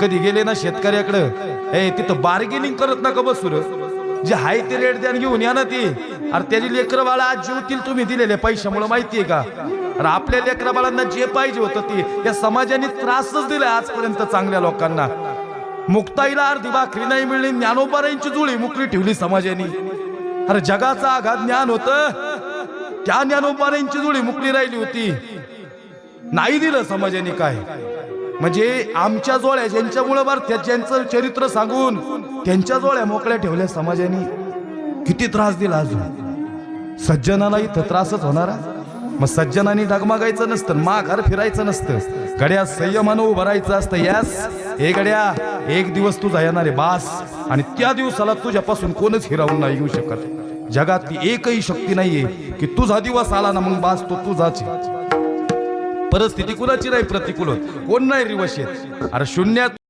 कधी गेले ना शेतकऱ्याकडं? ए तिथं बार्गेनिंग करत नका बसू र. जे हाय ते रेट द्या घेऊन या ना ती. अरे त्याची लेकरं बाळा आज जीवतील तुम्ही दिलेले पैशामुळे माहितीये का? अरे आपल्या लेकरा बाळांना जे पाहिजे होतं ते. या समाजाने त्रासच दिला आजपर्यंत चांगल्या लोकांना. मुक्ताईला अर्धी भाकरी नाही मिळली ज्ञानोबारांची जुळी मुकली ठेवली समाजाने. अरे जगाचा आघात ज्ञान होत. त्या ज्ञानोबारांची जुळी मुकली राहिली होती. नाही दिलं समाजाने काय. म्हणजे आमच्या जोळ्या ज्यांच्यामुळं बार त्या ज्यांचं चरित्र सांगून त्यांच्या जोळ्या मोकळ्या ठेवल्या समाजाने. किती त्रास दिला अजून. सज्जनाला इथं त्रासच होणार. मग सज्जनानी डगमागायचं नसतं माघार फिरायचं नसतं. गड्या संयमानं उभं राहायचं असतं यास. हे गड्या एक दिवस तुझा येणार आहे बास. आणि त्या दिवसाला तुझ्यापासून कोणच हिरावून नाही येऊ शकत. जगातली एकही शक्ती नाहीये की तुझा दिवस आला ना मग बास तो तुझाच आहे. परिस्थिती कुणाची नाही प्रतिकूल होत. कोण नाही रिवश येत? अरे शून्यात